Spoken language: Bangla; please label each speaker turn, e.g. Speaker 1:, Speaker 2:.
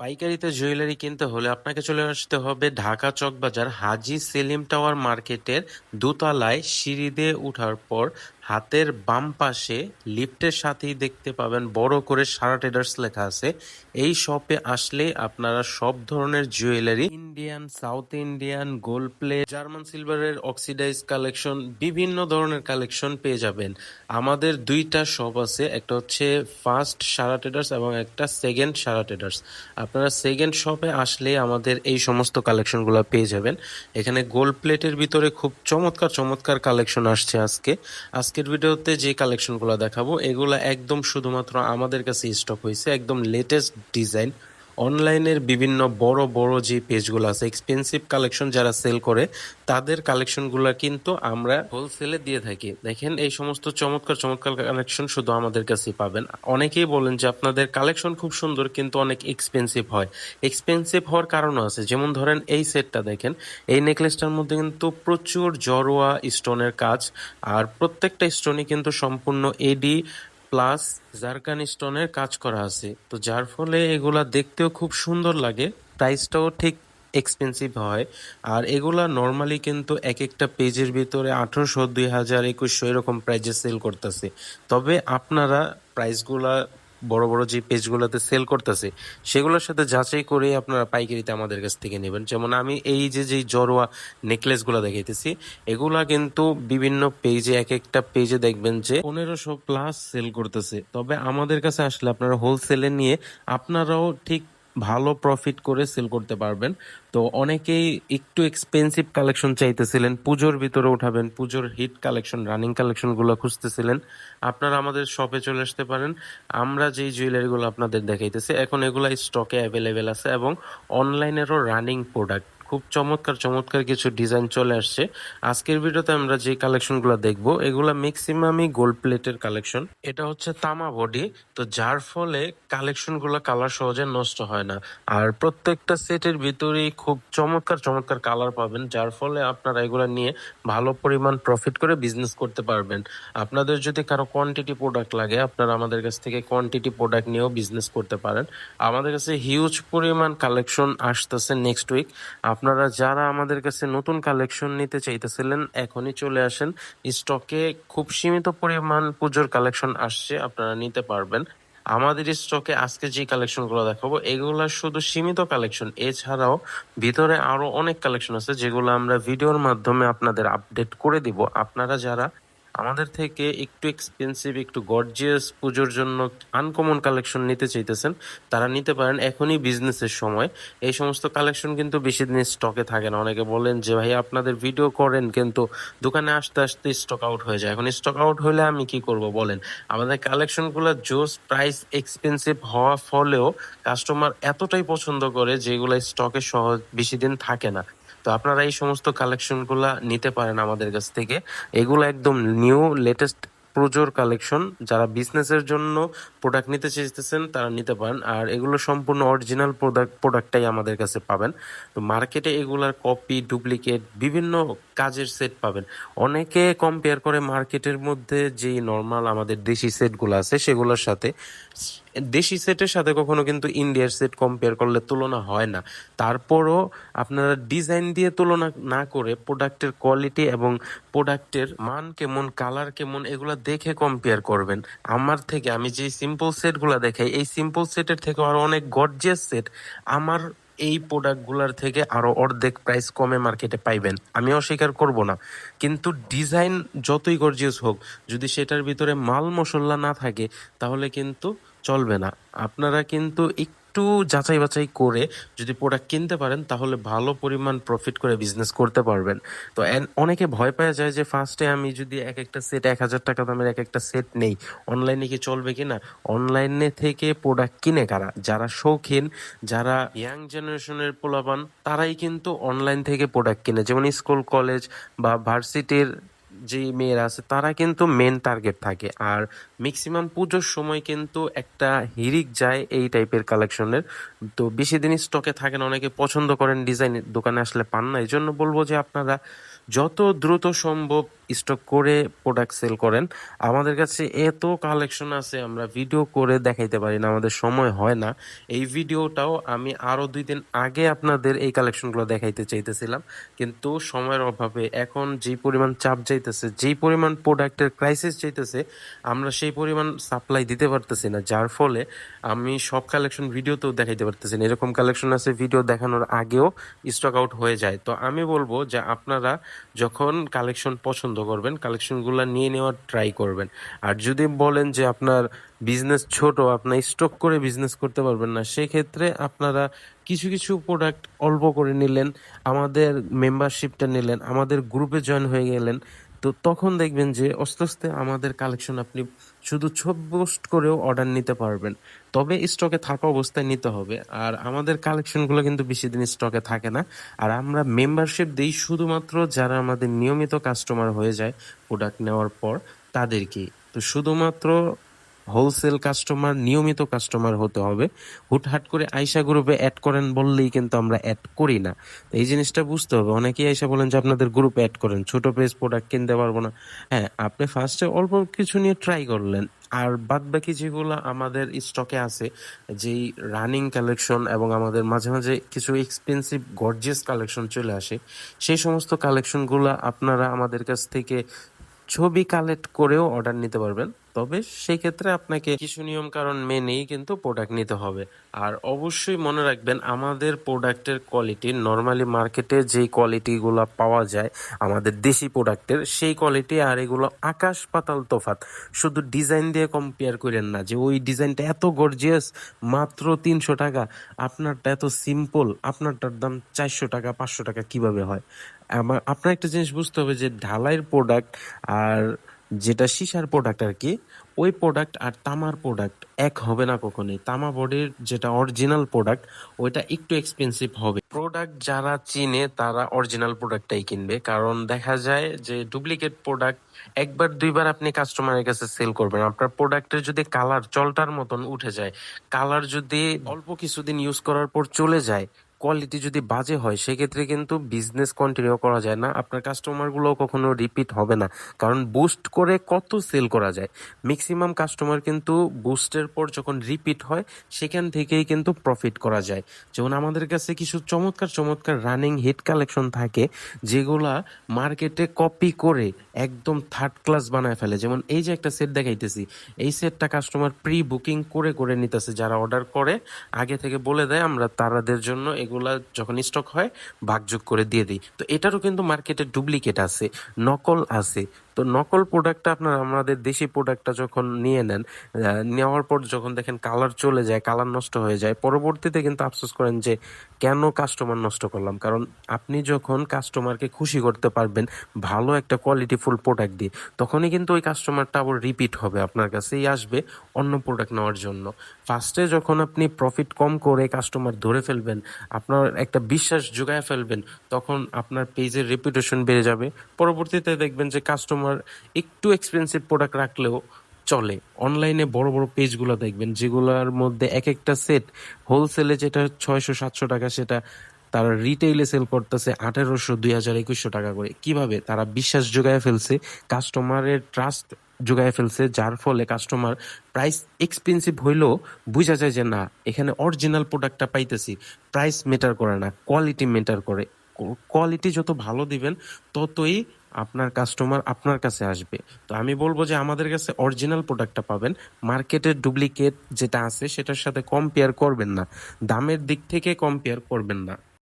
Speaker 1: পাইকারিতে জুয়েলারি কিনতে হলে আপনাকে চলে আসতে হবে ঢাকা চকবাজার হাজি সেলিম টাওয়ার মার্কেটের দোতলায় সিঁড়ি দিয়ে উঠার পর হাতের বাম পাশে লিফটের সাথেই দেখতে পাবেন, বড় করে সারা ট্রেডার্স লেখা আছে। এই শপে আসলে আপনারা সব ধরনের jewellery, Indian, south Indian, gold plate German সিলভারের অক্সিডাইজ কালেকশন, বিভিন্ন ধরনের কালেকশন পেয়ে যাবেন। আমাদের দুইটা শপ আছে, একটা হচ্ছে ফার্স্ট সারা ট্রেডার্স এবং একটা সেকেন্ড সারা ট্রেডার্স। আপনারা সেকেন্ড শপে আসলে আমাদের এই সমস্ত কালেকশনগুলো পেয়ে যাবেন। এখানে গোল্ড প্লেটের ভিতরে খুব চমৎকার চমৎকার কালেকশন আসছে আজকে আজকের ভিডিওতে যে কালেকশনগুলো দেখাবো, এগুলো একদম শুধুমাত্র আমাদের কাছে স্টক হয়েছে, একদম লেটেস্ট ডিজাইন অনলাইনের বিভিন্ন বড় বড় যে পেজগুলো আছে এক্সপেন্সিভ কালেকশন যারা সেল করে, তাদের কালেকশনগুলো কিন্তু আমরা হোলসেলে দিয়ে থাকি। দেখেন, এই সমস্ত চমৎকার চমৎকার কালেকশন শুধু আমাদের কাছেই পাবেন। অনেকেই বলেন যে আপনাদের কালেকশন খুব সুন্দর, কিন্তু অনেক এক্সপেন্সিভ হয়। এক্সপেন্সিভ হওয়ার কারণও আছে। যেমন ধরেন, এই সেটটা দেখেন, এই নেকলেসটার মধ্যে কিন্তু প্রচুর জরোয়া স্টোনের কাজ, আর প্রত্যেকটা স্টোনই কিন্তু সম্পূর্ণ এডি প্লাস জারকান স্টোনের কাজ করা আছে। তো যার ফলে এগুলা দেখতেও খুব সুন্দর লাগে। প্রাইসটাও ঠিক এক্সপেন্সিভ হয়। আর এগুলা নর্মালি কিন্তু এক একটা পেজের ভিতরে আঠারোশো, দুই হাজার, একুশশো এরকম প্রাইজে সেল করতেছে। তবে আপনারা প্রাইসগুলা বড় বড় যে পেজগুলোতে সেল করতেছে, সেগুলোর সাথে যাচাই করে আপনারা পাইকারিতে আমাদের কাছ থেকে নেবেন। যেমন আমি এই যে যে জরোয়া নেকলেসগুলো দেখাইতেছি, এগুলা কিন্তু বিভিন্ন পেজে এক একটা পেজে দেখবেন যে পনেরোশো প্লাস সেল করতেছে। তবে আমাদের কাছে আসলে আপনারা হোলসেলে নিয়ে আপনারাও ঠিক ভালো প্রফিট করে সেল করতে পারবেন। তো অনেকেই একটু এক্সপেন্সিভ কালেকশন চাইতেছিলেন, পুজোর ভিতরে উঠাবেন, পুজোর হিট কালেকশন রানিং কালেকশনগুলো খুঁজতেছিলেন। আপনারা আমাদের শপে চলে আসতে পারেন। আমরা যেই জুয়েলারিগুলো আপনাদের দেখাইতেছি, এখন এগুলো স্টকে অ্যাভেলেবেল আছে এবং অনলাইনেরও রানিং প্রোডাক্ট খুব চমৎকার চমৎকার কিছু ডিজাইন চলে আসছে। আজকের ভিডিওতে আমরা যে কালেকশন কালেকশনগুলো দেখব, এগুলা ম্যাক্সিমামই গোল্ড প্লেটের কালেকশন এটা হচ্ছে তামা বডি তো যার ফলে কালেকশন কালেকশনগুলো কালার সহজে নষ্ট হয় না। আর প্রত্যেকটা সেটের ভিতরেই খুব চমৎকার চমৎকার কালার পাবেন, যার ফলে আপনারা এগুলা নিয়ে ভালো পরিমাণ প্রফিট করে বিজনেস করতে পারবেন। আপনাদের যদি কারও কোয়ান্টিটি প্রোডাক্ট লাগে, আপনারা আমাদের কাছ থেকে কোয়ান্টিটি প্রোডাক্ট নিয়েও বিজনেস করতে পারেন। আমাদের কাছে হিউজ পরিমাণ কালেকশন আসতেছে নেক্সট উইক আপনারা যারা আমাদের কাছে নতুন কালেকশন নিতে চাইতেছিলেন, এখনই চলে আসেন। স্টকে খুব সীমিত পরিমাণ পুজোর কালেকশন আসছে, আপনারা নিতে পারবেন। আমাদের স্টকে আজকে যে কালেকশনগুলো দেখাবো, এগুলো শুধু সীমিত কালেকশন এছাড়াও ভিতরে আরও অনেক কালেকশন আছে, যেগুলো আমরা ভিডিওর মাধ্যমে আপনাদের আপডেট করে দিব। আপনারা যারা আমাদের থেকে একটু এক্সপেন্সিভ একটু গর্জিয়াস পুজোর জন্য আনকমন কালেকশন নিতে চাইতেছেন, তারা নিতে পারেন এখনই বিজনেসের সময়। এই সমস্ত কালেকশন কিন্তু বেশি দিন স্টকে থাকে না। অনেকে বলেন যে, ভাই, আপনাদের ভিডিও করেন, কিন্তু দোকানে আসতে আসতে স্টক আউট হয়ে যায়। এখন স্টক আউট হলে আমি কি করব, বলেন? আমাদের কালেকশনগুলো জোস প্রাইস এক্সপেন্সিভ হওয়া ফলেও কাস্টমার এতটাই পছন্দ করে যেগুলো স্টকে সহজ বেশি দিন থাকে না। তো আপনারা এই সমস্ত কালেকশনগুলো নিতে পারেন আমাদের কাছ থেকে। এগুলো একদম নিউ লেটেস্ট প্রচুর কালেকশন যারা বিজনেসের জন্য প্রোডাক্ট নিতে চেয়েছেন, তারা নিতে পারেন। আর এগুলো সম্পূর্ণ অরিজিনাল প্রোডাক্ট প্রোডাক্টটাই আমাদের কাছে পাবেন। তো মার্কেটে এগুলার কপি ডুপ্লিকেট বিভিন্ন কাজের সেট পাবেন। অনেকে কম্পেয়ার করে মার্কেটের মধ্যে যে নর্মাল আমাদের দেশি সেটগুলো আছে, সেগুলোর সাথে, দেশি সেটের সাথে কখনো কিন্তু ইন্ডিয়ার সেট কম্পেয়ার করলে তুলনা হয় না। তারপরও আপনারা ডিজাইন দিয়ে তুলনা না করে প্রোডাক্টের কোয়ালিটি এবং প্রোডাক্টের মান কেমন কালার কেমন, এগুলো দেখে কম্পেয়ার করবেন। আমার থেকে, আমি যে সিম্পল সেটগুলো দেখাই, এই সিম্পল সেটের থেকে আরও অনেক গর্জিয়াস সেট আমার এই প্রোডাক্টগুলোর থেকে আরও অর্ধেক প্রাইস কমে মার্কেটে পাইবেন। আমি অস্বীকার করব না। কিন্তু ডিজাইন যতই গর্জিয়াস হোক, যদি সেটার ভিতরে মাল মশলা না থাকে, তাহলে কিন্তু চলবে না। আপনারা কিন্তু একটু যাচাই বাছাই করে যদি প্রোডাক্ট কিনতে পারেন, তাহলে ভালো পরিমাণ প্রফিট করে বিজনেস করতে পারবেন। তো অনেকে ভয় পাওয়া যায় যে ফার্স্টে আমি যদি এক একটা সেট এক হাজার টাকা দামের এক একটা সেট নেই অনলাইনে কি চলবে কিনা অনলাইনে থেকে প্রোডাক্ট কিনে কারা? যারা শৌখিন, যারা ইয়াং জেনারেশনের পোলাপান, তারাই কিন্তু অনলাইন থেকে প্রোডাক্ট কিনে। যেমন স্কুল কলেজ বা ভার্সিটির যে মেয়েরা আছে, তারা কিন্তু মেন টার্গেট থাকে। আর ম্যাক্সিমাম পুজোর সময় কিন্তু একটা হিরিক যায় এই টাইপের কালেকশনের তো বেশি দিন স্টকে থাকেন অনেকে পছন্দ করেন ডিজাইন দোকানে আসলে পান না। এই জন্য বলব যে আপনারা যত দ্রুত সম্ভব স্টক করে প্রোডাক্ট সেল করেন। আমাদের কাছে এত কালেকশন আছে, আমরা ভিডিও করে দেখাইতে পারি না, আমাদের সময় হয় না। এই ভিডিওটাও আমি আরও দুই দিন আগে আপনাদের এই কালেকশনগুলো দেখাইতে চাইতেছিলাম। কিন্তু সময়ের অভাবে এখন যেই পরিমাণ চাপ যাইতেছে যেই পরিমাণ প্রোডাক্টের ক্রাইসিস চাইতেছে আমরা সেই পরিমাণ সাপ্লাই দিতে পারতেছি না। যার ফলে আমি সব কালেকশন ভিডিওতেও দেখাইতে পারতেছি না। এরকম কালেকশন আছে ভিডিও দেখানোর আগেও স্টক আউট হয়ে যায়। তো আমি বলব যে আপনারা যখন কালেকশন পছন্দ করবেন, কালেকশনগুলো নিয়ে নেওয়ার ট্রাই করবেন। আর যদি বলেন যে আপনার বিজনেস ছোট, আপনার স্টক করে বিজনেস করতে পারবেন না, সেক্ষেত্রে আপনারা কিছু কিছু প্রোডাক্ট অল্প করে নিলেন, আমাদের মেম্বারশিপটা নিলেন, আমাদের গ্রুপে জয়েন হয়ে গেলেন তো তখন দেখবেন যে আস্তে আস্তে আমাদের কালেকশন আপনি শুধু ছোট পোস্ট করেও অর্ডার নিতে পারবেন। তবে স্টকে থাকা অবস্থায় নিতে হবে। আর আমাদের কালেকশনগুলো কিন্তু বেশি দিন স্টকে থাকে না। আর আমরা মেম্বারশিপ দিই শুধুমাত্র যারা আমাদের নিয়মিত কাস্টমার হয়ে যায় প্রোডাক্ট নেওয়ার পর তাদেরকেই। তো শুধুমাত্র হোলসেল কাস্টমার নিয়মিত কাস্টমার হতে হবে। হুটহাট করে আইসা গ্রুপে অ্যাড করেন বললেই কিন্তু আমরা অ্যাড করি না। এই জিনিসটা বুঝতে হবে। অনেকেই আইসা বলেন যে আপনাদের গ্রুপে অ্যাড করেন, ছোট পেজ প্রোডাক্ট কিনতে পারব না। হ্যাঁ আপনি ফার্স্টে অল্প কিছু নিয়ে ট্রাই করলেন। আর বাদ বাকি যেগুলো আমাদের স্টকে আছে, যেই রানিং কালেকশন এবং আমাদের মাঝে মাঝে কিছু এক্সপেন্সিভ গর্জিয়াস কালেকশন চলে আসে, সেই সমস্ত কালেকশনগুলো আপনারা আমাদের কাছ থেকে ছবি কালেক্ট করেও অর্ডার নিতে পারবেন। তবে সেই ক্ষেত্রে আপনাকে কিছু নিয়ম কারণ মেনেই কিন্তু প্রোডাক্ট নিতে হবে। আর অবশ্যই মনে রাখবেন, আমাদের প্রোডাক্টের কোয়ালিটি নর্মালি মার্কেটে যেই কোয়ালিটিগুলো পাওয়া যায়, আমাদের দেশি প্রোডাক্টের সেই কোয়ালিটি আর এগুলো আকাশ পাতাল তফাত শুধু ডিজাইন দিয়ে কম্পেয়ার করেন না, যে ওই ডিজাইনটা এত গর্জিয়াস মাত্র তিনশো টাকা, আপনারটা এত সিম্পল আপনারটার দাম চারশো টাকা, পাঁচশো টাকা কীভাবে হয়? আমার, আপনার একটা জিনিস বুঝতে হবে যে ঢালাইয়ের প্রোডাক্ট আর যেটা সিসার প্রোডাক্ট আর কি ওই প্রোডাক্ট আর তামার প্রোডাক্ট এক হবে না কখনোই। তামা বডির যেটা অরিজিনাল প্রোডাক্ট ওইটা একটু এক্সপেন্সিভ হবে। প্রোডাক্ট যারা চিনে, তারা অরিজিনাল প্রোডাক্টটাই কিনবে। কারণ দেখা যায় যে ডুপ্লিকেট প্রোডাক্ট একবার, দুইবার আপনি কাস্টমারের কাছে সেল করবেন। আপনার প্রোডাক্টের যদি কালার চলটার মতন উঠে যায় কালার যদি অল্প কিছুদিন ইউজ করার পর চলে যায় কোয়ালিটি যদি বাজে হয়, সেক্ষেত্রে কিন্তু বিজনেস কন্টিনিউ করা যায় না। আপনার কাস্টমারগুলো কখনো রিপিট হবে না। কারণ বুস্ট করে কত সেল করা যায়? ম্যাক্সিমাম কাস্টমার কিন্তু বুস্টের পর যখন রিপিট হয়, সেখান থেকেই কিন্তু প্রফিট করা যায়। যেমন আমাদের কাছে কিছু চমৎকার চমৎকার রানিং হিট কালেকশন থাকে, যেগুলা মার্কেটে কপি করে একদম থার্ড ক্লাস বানায় ফেলে। যেমন এই যে একটা সেট দেখাইতেছি, এই সেটটা কাস্টমার প্রি বুকিং করে করে নিতেছে। যারা অর্ডার করে, আগে থেকে বলে দেয়, আমরা তারাদের জন্য এগুলা যখন স্টক হয়, ভাগযোগ করে দিয়ে দিই। তো এটারও কিন্তু মার্কেটে ডুপ্লিকেট আছে, নকল আছে। তো নকল প্রোডাক্টটা আপনার আমাদের দেশি প্রোডাক্টটা যখন নিয়ে নেন নেওয়ার পর যখন দেখেন কালার চলে যায় কালার নষ্ট হয়ে যায়, পরবর্তীতে কিন্তু আফসোস করেন যে, কেন কাস্টমার নষ্ট করলাম? কারণ আপনি যখন কাস্টমারকে খুশি করতে পারবেন, ভালো একটা কোয়ালিটিফুল প্রোডাক্ট দিয়ে, তখনই কিন্তু ওই কাস্টমারটা আবার রিপিট হবে আপনার কাছেই আসবে অন্য প্রোডাক্ট নেওয়ার জন্য। ফার্স্টে যখন আপনি প্রফিট কম করে কাস্টমার ধরে ফেলবেন আপনার একটা বিশ্বাস জোগায় ফেলবেন, তখন আপনার পেজের রেপুটেশন বেড়ে যাবে। পরবর্তীতে দেখবেন যে কাস্টমার একটু এক্সপেন্সিভ প্রোডাক্ট রাখলেও চলে। অনলাইনে বড় বড় পেজগুলো দেখবেন, যেগুলোর মধ্যে এক একটা সেট হোলসেলে যেটা ছয়শো, সাতশো টাকা, সেটা তারা রিটেইলে সেল করতেছে আঠেরোশো, দুই হাজার, একুশশো টাকা করে। কীভাবে? তারা বিশ্বাস যোগায় ফেলছে। কাস্টমারের ট্রাস্ট যোগায় ফেলছে, যার ফলে কাস্টমার প্রাইস এক্সপেন্সিভ হইলেও বোঝা যায় যে না, এখানে অরিজিনাল প্রোডাক্টটা পাইতেছি। প্রাইস মেটার করে না কোয়ালিটি মেটার করে। কোয়ালিটি যত ভালো দিবেন, ততই আপনার কাস্টমার আপনার কাছে আসবে। তো আমি বলব যে আমাদের কাছে অরিজিনাল প্রোডাক্টটা পাবেন। মার্কেটের ডুপ্লিকেট যেটা আছে, সেটার সাথে কম্পেয়ার করবেন না। দামের দিক থেকে কম্পেয়ার করবেন না।